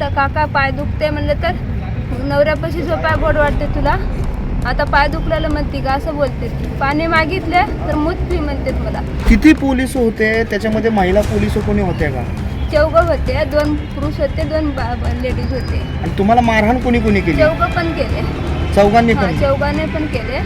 तर काका पाय दुखते म्हणलं तर. नवऱ्यापाशी झोपाय गोड वाटते तुला. आता पाय दुखल्याला म्हणते का असं बोलते. पाणी मागितले तर मूत पी म्हणते मला. किती पोलीस होते? त्याच्यामध्ये महिला पोलीस कोणी होते का? चौघ होते दोन पुरुष होते दोन लेडीज होते. आणि तुम्हाला मारहाण कोणी कोणी केली? चौघ पण केले. चौघांनी पण? चौघाने पण केले.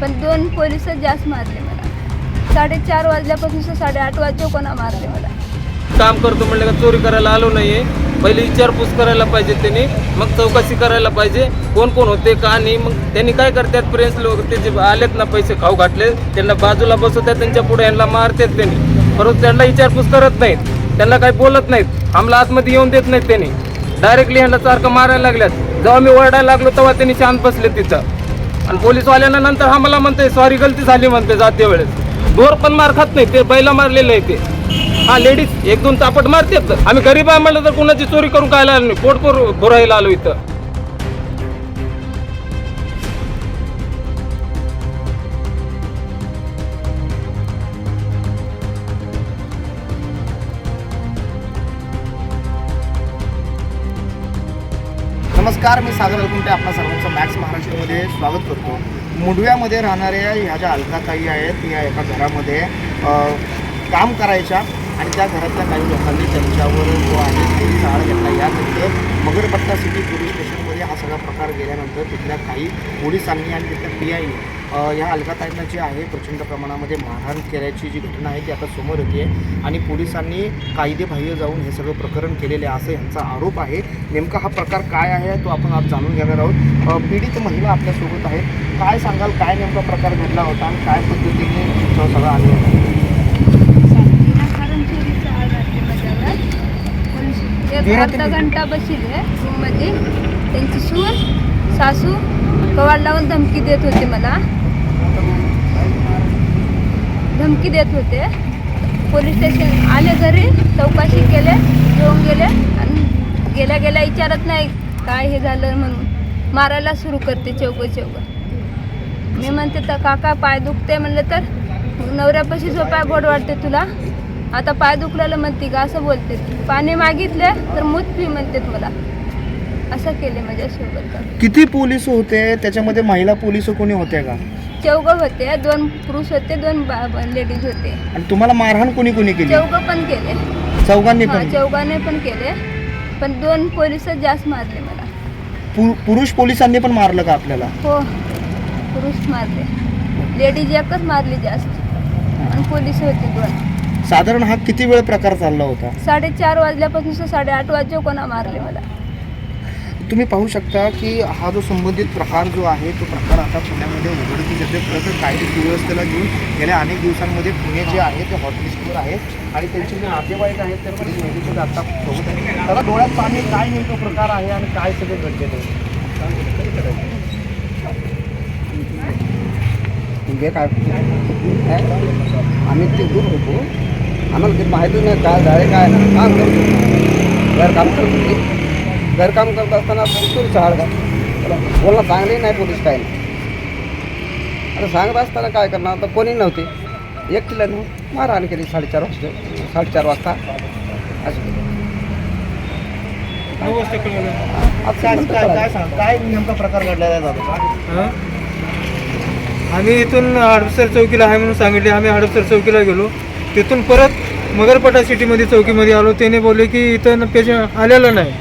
पण दोन पोलिसच जास्त मारले मला. साडेचार वाजल्यापासून साडेआठ वाजता कोणा मारले मला. काम करतो म्हणलं का चोरी करायला आलो नाहीये. पहिले विचारपूस करायला पाहिजे त्यांनी मग चौकशी करायला पाहिजे कोण कोण होते का नाही मग त्यांनी काय करतात प्रेस लोक ते जे आलेत ना पैसे खाऊ घातले त्यांना बाजूला बसवतात त्यांच्या पुढे यांना मारतात त्यांनी. परंतु त्यांना विचारपूस करत नाहीत त्यांना काही बोलत नाहीत आम्हाला आतमध्ये येऊन देत नाहीत त्यांनी. डायरेक्टली ह्यांना सारखं मारायला लागल्यात. जेव्हा मी ओरडायला लागलो तेव्हा त्यांनी शांत बसले तिथं. आणि पोलीसवाल्यांना नंतर आम्हाला म्हणते सॉरी गलती झाली म्हणते जाते वेळेस दोर पण मार खात नाही ते बैला मारलेलं आहे ते. हा लेडीज एक दोन तापट मारतात. आम्ही गरीब आहे म्हणलं तर कुणाची चोरी करून काय आलो नाही. पोट भरायला आलो इथं. नमस्कार मी सागर अलकुंटे आपल्या सर्वांचं मॅक्स महाराष्ट्रामध्ये स्वागत करतो. मुडव्यामध्ये राहणाऱ्या ह्या ज्या अलकाताई आहेत या एका घरामध्ये काम करायच्या. आणि त्या घरातल्या काही लोकांनी त्यांच्यावर जो आहे ते चाळ घेतला. यानंतर मगरपट्टा सिटी पोलीस स्टेशनमध्ये हा सगळा प्रकार गेल्यानंतर तिथल्या काही पोलिसांनी आणि तिथल्या पी आयने ह्या अलकाताईंना जी आहे प्रचंड प्रमाणामध्ये मारहाण केल्याची जी घटना आहे ती आता समोर येते आणि पोलिसांनी कायदेबाह्य जाऊन हे सगळं प्रकरण केलेले असे असं यांचा आरोप आहे. नेमका हा प्रकार काय आहे तो आपण आज जाणून घेणार आहोत. पीडित महिला आपल्यासोबत आहेत. काय सांगाल? काय नेमका प्रकार घडला होता आणि काय पद्धतीने सगळं आलं होतं कारण चोरीचा आळ घातली माझ्यावर पण एक अर्धा घंटा बसले रूममध्ये त्यांची सून सासू कवाड लावून धमकी देत होते मला. धमकी देत होते. पोलीस स्टेशन आले घरी चौकशी केले घेऊन गेले आणि गेल्या गेल्या विचारत नाही काय हे झालं म्हणून. मारायला सुरू करते चौक चौक मी म्हणते तर काका पाय दुखते म्हणलं तर नवऱ्यापाशी झोपाय गोड वाटते तुला. आता पाय दुखल्याला म्हणते का असं बोलते. पाणी मागितले तर मूत पी म्हणते मला. असं केले माझ्यासोबत. किती पोलीस होते? त्याच्यामध्ये महिला पोलीस कोणी होते का? चौघ होते. दोन पुरुष होते दोन लेडीज होते. आणि तुम्हाला मारहाण कोणी कोणी केली? चौघ पण केले. चौघांनी पण? चौघाने पण केले. पण दोन पोलिसच जास्त मारले मला. पुरुष पोलिसांनी पण मारलं का आपल्याला? हो. पुरुष मारले. लेडीज एकच मारली जास्त. आणि पोलीस होते दोन. साधारण हा किती वेळ प्रकार चालला होता? साडेचार वाजल्यापासून साडेआठ वाजता कोणा मारले मला. तुम्ही पाहू शकता की हा जो संबंधित प्रकार जो आहे तो प्रकार आता पुण्यामध्ये उघडकीस येते खरं तर कायदे सुव्यवस्थेला घेऊन गेल्या अनेक दिवसांमध्ये पुणे जे आहे ते हॉटलिस्टवर आहे आणि त्यांचे जे नातेवाईक आहेत ते पोलीस निरीक्षक आता सोबत आहे त्याला डोळ्यात पाणी काय नेमकं प्रकार आहे आणि काय सगळे घडलेलं आहे काय? आम्ही ते दूर होतो. आम्हाला ते माहितीच नाही काय झाले काय नाही. काम करत. घरकाम करत घरकाम करत असताना चोरीचा हाड का बोलणं चांगले नाही पोलीस काय नाही आता सांगत असताना काय करणार? आता कोणी नव्हते. एकटीला नेऊन मारहाण केली साडेचार वाजता. साडेचार वाजता. असं. काय काय काय सांग काय नेमका प्रकार घडलेला आहे दादा? हं? आम्ही इथून हडपसर चौकीला आहे म्हणून सांगितले. आम्ही हडपसर चौकीला गेलो. तिथून परत मगरपटा सिटीमध्ये चौकीमध्ये आलो. त्याने बोलले की इथं पेशंट आलेलं नाही.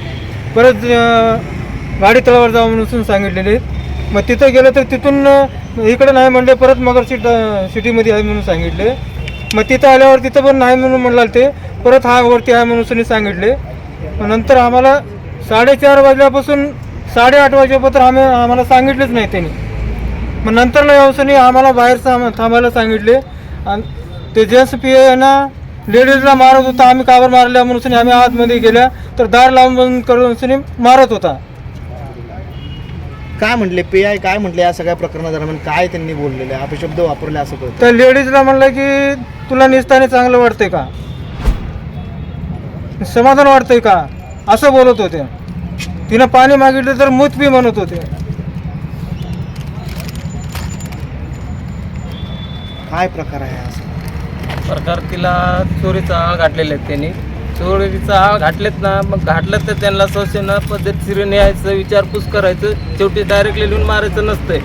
परत गाडी तळावर जावं म्हणून सांगितलेले. मग तिथं गेलं तर तिथून इकडं नाही म्हणले परत मगर सिट सिटीमध्ये आहे म्हणून सांगितले. मग तिथं आल्यावर तिथं पण नाही म्हणून म्हणला ते. परत हा वरती आहे म्हणून सांगितले. मग नंतर आम्हाला साडेचार वाजल्यापासून साडेआठ वाजेपर्यंत आम्ही आम्हाला सांगितलेच नाही त्यांनी. मग नंतर ना व्यवसायाने आम्हाला बाहेर थांब थांबायला सांगितले. आणि ते जेंट्स पी ना लेडीजला मारत होता. आम्ही काबर मारल्या म्हणून आम्ही आतमध्ये गेल्या. तर दार लावून बंद करून मारत होता. काय म्हटले? पी आय काय म्हटले या सगळ्या प्रकरणादरम्यान काय त्यांनी बोललेले आहे? अपशब्द वापरले असं कळतं. तर लेडीजला म्हणलं की तुला निसताने चांगलं वाटतंय का? समाधान वाटतंय का? असं बोलत होते. तिनं पाणी मागितलं तर मूत पी म्हणत होते. काय प्रकार आहे असं प्रकार तिला चोरीचा आळ घातलेला आहेत त्यांनी. चोरीचा आळ घातलेत ना मग घातलं तर त्यांना सौशेन पद्धतशीर न्यायचं विचारपूस करायचं शेवटी डायरेक्टली लिहून मारायचं नसतंय.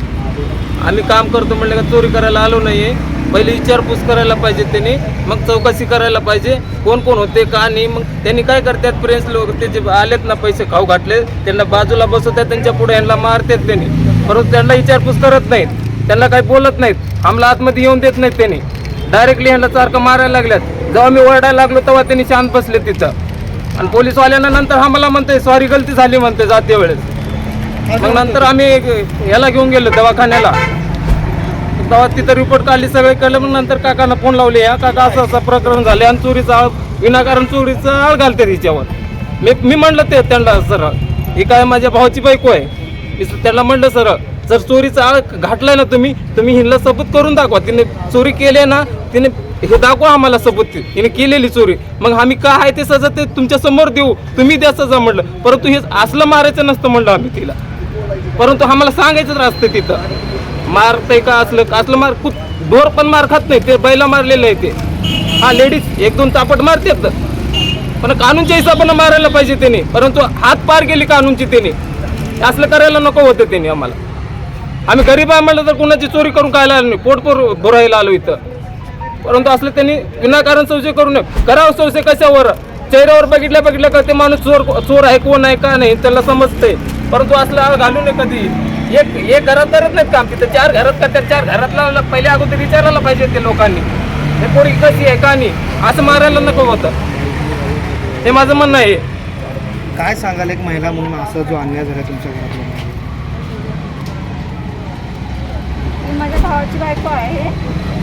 आम्ही काम करतो म्हणलं का चोरी करायला आलो नाहीये. पहिले विचारपूस करायला पाहिजे त्यांनी मग चौकशी करायला पाहिजे. कोण कोण होते का नाही मग त्यांनी काय करतात प्रेस लोक ते जे आलेत ना पैसे खाऊ घातले त्यांना बाजूला बसवतात त्यांच्या पुढे यांना मारतात त्यांनी. परंतु त्यांना विचारपूस करत नाहीत. त्यांना काही बोलत नाहीत. आम्हाला आतमध्ये येऊन देत नाहीत त्यांनी. डायरेक्टली ह्यांना सारखं मारायला लागल्यात. जेव्हा मी ओरडायला लागलो तेव्हा त्यांनी शांत बसले तिथं. आणि पोलीसवाल्यांना नंतर आम्हाला म्हणते सॉरी गलती झाली म्हणते जाते वेळेस. मग नंतर आम्ही याला घेऊन गेलो दवाखान्याला. तेव्हा तिथं रिपोर्ट काढली सगळे केलं मग नंतर काकांना फोन लावले या काका असं असं प्रकरण झाले आणि चोरीचा आळ विनाकारण चोरीचा आळ घालते तिच्यावर. मी मी म्हणलं ते त्यांना सर ही काय माझ्या भावाची बायको आहे? मी त्यांना म्हणलं सर जर चोरीचा आळ घातलाय ना तुम्ही तुम्ही हिला सबूत करून दाखवा. तिने चोरी केली ना तिने हे दाखवा आम्हाला सबूत. हिने केलेली चोरी. मग आम्ही का आहे ते सजा ते तुमच्यासमोर देऊ? तुम्ही द्या सजा म्हणलं. परंतु हे असलं मारायचं नसतं म्हणलं आम्ही तिला. परंतु आम्हाला सांगायचं असतं तिथं. मारतंय का असलं असलं मार कुत ढोर पण मार खात नाही ते बैला मारलेलं आहे ते. हा लेडीज एक दोन चापट मारतात. पण कानूनच्या हिसाबानं मारायला पाहिजे त्याने परंतु हात पार गेली कानूनची त्याने असलं करायला नको होतं त्याने आम्हाला. आम्ही गरीब आहे म्हटलं तर कुणाची चोरी करून काय आलो नाही? पोटपोर भरायला आलो इथं. परंतु असलं त्यांनी विनाकारण संशय करू नये. करावं संशय कशावर? चेहऱ्यावर बघितल्या बघितल्या का ते माणूस चोर चोर आहे कोण आहे का नाही त्याला समजते परंतु असलं घालू नये कधी. एक एक घरात करत नाहीत काम तिथं. चार घरात करतात चार घरातला पहिले अगोदर विचारायला पाहिजे ते लोकांनी. हे पोरी कशी आहे का नाही? असं मारायला नको होतं. हे माझं म्हणणं आहे. काय सांगाल एक महिला म्हणून असा जो अन्याय झाला तुमच्या घरातला ही माझ्या भावाची बायको आहे.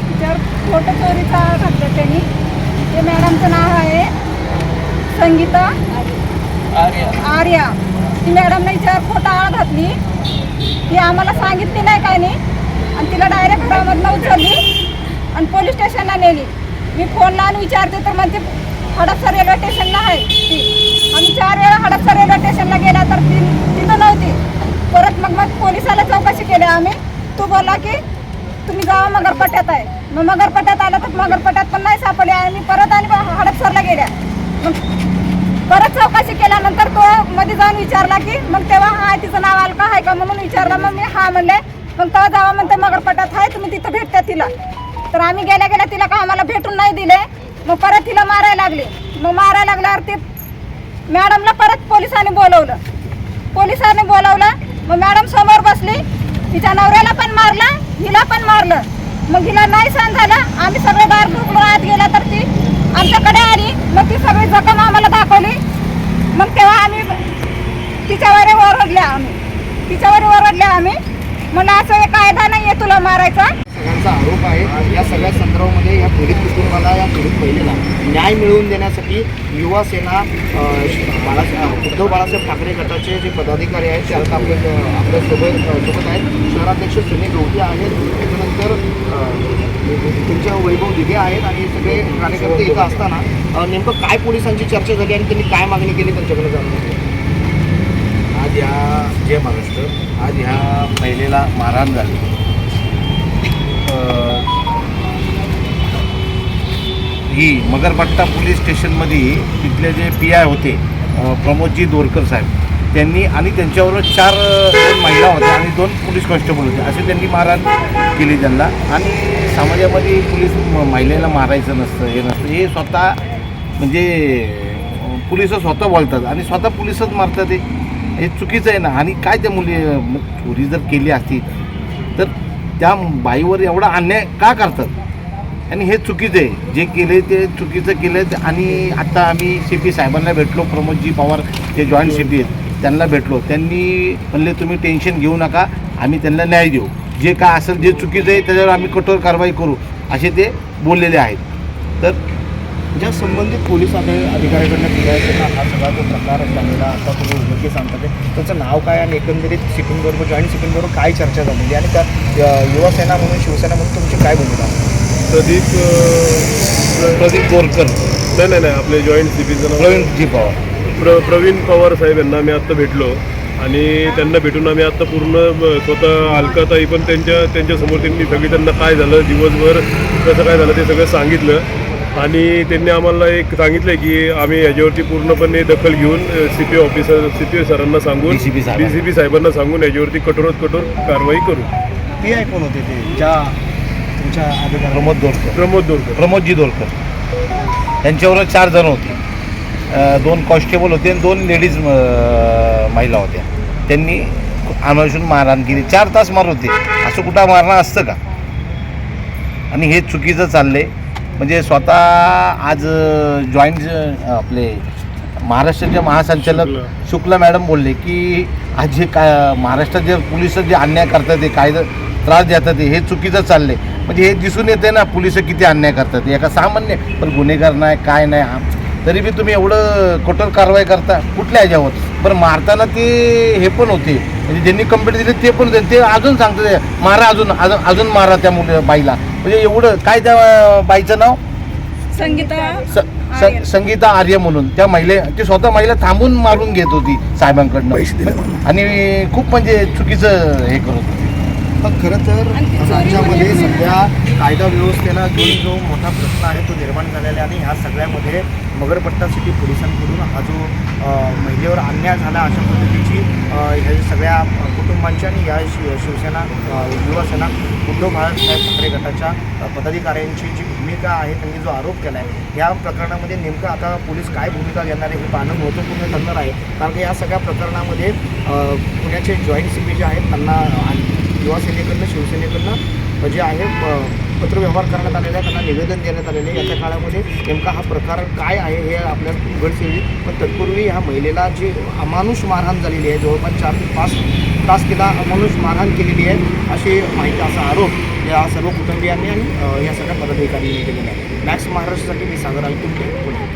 तिच्यावर फोटो चोरीचा घातला त्यांनी. ते मॅडमचं नाव आहे संगीता आर्या. ती मॅडमने हिच्यावर फोटो आळ घातली. ती आम्हाला सांगितली नाही काय नाही. आणि तिला डायरेक्ट घरामधनं उचलली आणि पोलीस स्टेशनला नेली. मी फोन लावून विचारते तर म्हणते हडपसर रेल्वे स्टेशनला आहे ती. आम्ही चार वेळा हडपसर रेल्वे स्टेशनला गेला तर ती तिथं नव्हती. परत मग मग पोलिसाला चौकशी केली आम्ही. तो बोलला की तुम्ही जावा मगरपट्ट्यात आहे. मग मगरपट्ट्यात आला तर मगरपट्ट्यात पण नाही सापडले. आणि परत आणि हडपसरला गेल्या. मग परत चौकशी केल्यानंतर तो मध्ये जाऊन विचारला की मग तेव्हा हा तिचं नाव आलं का? आहे का? म्हणून विचारलं मग मी हा म्हणले. मग तेव्हा जावा म्हणते मगरपट्ट्यात आहे. तुम्ही तिथं भेटत्या तिला. तर आम्ही गेल्या गेल्या तिला का आम्हाला भेटून नाही दिले. मग परत तिला मारायला लागले. मग मारायला लागल्यावर ते मॅडमला परत पोलिसांनी बोलवलं. पोलिसांनी बोलवलं. मग मॅडम समोर बसली. तिच्या नवऱ्याला पण मारला. विचारलं मग हिला नाही सहन झालं आम्ही सगळे बाहेर ढुकलो आत गेला तर ती आमच्याकडे आली मग ती सगळी जखम आम्हाला दाखवली. मग तेव्हा आम्ही तिच्यावर ओरडल्या आम्ही. तिच्यावर ओरडल्या आम्ही. मला असं हे कायदा नाही आहे तुला मारायचा. सगळ्यांचा आरोप आहे. या सगळ्या संदर्भामध्ये या पीडित कुटुंबाला या पीडित महिलेला न्याय मिळवून देण्यासाठी युवा सेना बाळासाहेब उद्धव बाळासाहेब ठाकरे गटाचे जे पदाधिकारी आहेत ते आता आपल्या आपल्यासोबत सोबत आहेत. शहराध्यक्ष सुनील गवटी आहेत. त्याच्यानंतर तुमच्या त्यांच्या वैभव दिघे आहेत आणि सगळे कार्यकर्ते इथं असताना नेमकं काय पोलिसांची चर्चा झाली आणि त्यांनी काय मागणी केली त्यांच्याकडे जाणून आज ह्या जय महाराष्ट्र आज ह्या महिलेला मारहाण झाली. ही मगरपट्टा पोलीस स्टेशनमध्ये तिथले जे पी आय होते प्रमोदजी दोरकर साहेब त्यांनी आणि त्यांच्याबरोबर चार दोन महिला होत्या आणि दोन पोलीस कॉन्स्टेबल होते. असे त्यांनी मारहाण केली त्यांना. आणि समाजामध्ये पोलीस म- महिलेला मारायचं नसतं हे नसतं. हे स्वतः म्हणजे अ, पोलीस स्वतः बोलतात आणि स्वतः पोलिसच मारतात हे. हे चुकीचं आहे ना. आणि काय त्या मुली चोरी जर केली असती तर त्या बाईवर एवढा अन्याय का करतात? आणि हे चुकीचं आहे. जे केले ते चुकीचं केलं आणि आत्ता आम्ही सी पी साहेबांना भेटलो प्रमोदजी पवार जे जॉईंट सी पी आहेत त्यांना भेटलो. त्यांनी म्हणले तुम्ही टेन्शन घेऊ नका आम्ही त्यांना न्याय देऊ. जे काय असेल जे चुकीचं आहे त्याच्यावर आम्ही कठोर कारवाई करू. असे ते बोललेले आहेत. तर ज्या संबंधित पोलीस अधि- अधिकाऱ्याकडनं फिरायचा हा सगळा जो प्रकार झालेला आता तुम्ही उमेदवारी सांगता त्याचं नाव काय आणि एकंदरीत सिपिंगबरोबर जॉईंट सिपिंगबरोबर काय चर्चा झालेली आणि त्या युवासेना म्हणून शिवसेना म्हणून तुमची काय भूमिका प्रदीप प्रदीप बोरकर. नाही नाही नाही आपले जॉईंट सीपीचं नाव. प्रवीणजी पवार. प्र प्रवीण पवार साहेब यांना आम्ही आत्ता भेटलो. आणि त्यांना भेटून आम्ही आत्ता पूर्ण स्वतः अलकाताई पण त्यांच्या त्यांच्यासमोर त्यांनी सगळी त्यांना काय झालं दिवसभर कसं काय झालं ते सगळं सांगितलं. आणि त्यांनी आम्हाला एक सांगितलं की आम्ही याच्यावरती पूर्णपणे दखल घेऊन C P officer C P सरांना सांगून DCP डी साहेबांना. सी पी साहेबांना सांगून याच्यावरती कठोरात कठोर कारवाई करू. पी आय कोण होते ते? ज्या तुमच्या अधिकार प्रमोद दोरकर प्रमोद दोरकर प्रमोदजी दोरकर त्यांच्यावर चार जण होते. दोन कॉन्स्टेबल होते आणि दोन लेडीज महिला होत्या. त्यांनी आमाशून मारहाण केली. चार तास मारत होते. असं कुठं मारणं असतं का? आणि हे चुकीचं चाललंय. म्हणजे स्वतः आज जॉईंट आपले महाराष्ट्राचे महासंचालक शुक्ला. शुक्ला मॅडम बोलले की आज जे काय महाराष्ट्रात जे पोलीस जे अन्याय करतात ते कायदा त्रास देतात हे चुकीचं चाललंय. म्हणजे हे दिसून येते ना पोलीस किती अन्याय करतात. एका सामान्य पण गुन्हेगार नाही काय नाही हा. तरी बी तुम्ही एवढं कठोर कारवाई करता कुठल्या ह्याच्यावर? बरं मारताना ते हे पण होते. म्हणजे ज्यांनी कंप्लेंट दिली ते पण होते ते अजून सांगतात मारा अजून अजून अजून मारा त्या मुली बाईला. म्हणजे एवढं काय त्या बाईचं नाव? संगीता संगीता आर्य म्हणून. त्या महिले ती स्वतः महिला थांबून मारून घेत होती साहेबांकडनं. आणि खूप म्हणजे चुकीचं हे करत होती. पण खरं तर राज्यामध्ये सध्या कायदा व्यवस्थेला घेऊन जो मोठा प्रश्न आहे तो निर्माण झालेला आहे आणि ह्या सगळ्यामध्ये मगरपट्टा सिटी पोलिसांकडून हा जो महिलेवर अन्याय झाला अशा पद्धतीची ह्या सगळ्या कुटुंबांची आणि या शिव शिवसेना युवासेना उद्धव बाळासाहेब ठाकरे गटाच्या पदाधिकाऱ्यांची जी भूमिका आहे त्यांनी जो आरोप केला आहे या प्रकरणामध्ये नेमकं आता पोलीस काय भूमिका घेणार आहे हे पाहणं महत्त्वपूर्ण ठरणार आहे. कारण की या सगळ्या प्रकरणामध्ये पुण्याचे जॉईंट सी पी जे आहेत त्यांना युवा सेनेकडनं शिवसेनेकडनं जे आहे प- पत्रव्यवहार करण्यात आलेला आहे त्यांना निवेदन देण्यात आलेलं आहे. याच्या काळामध्ये नेमका हा प्रकार काय आहे हे आपल्या उघडस येईल पण तत्पूर्वी ह्या महिलेला जी अमानुष मारहाण झालेली आहे जवळपास चार ते पाच तास तिला अमानुष मारहाण केलेली आहे अशी माहिती असा आरोप या सर्व कुटुंबियांनी आणि या सगळ्या पदाधिकाऱ्यांनी केलेला आहे. मॅक्स महाराष्ट्रासाठी मी सागर अलकुंटे पुणे.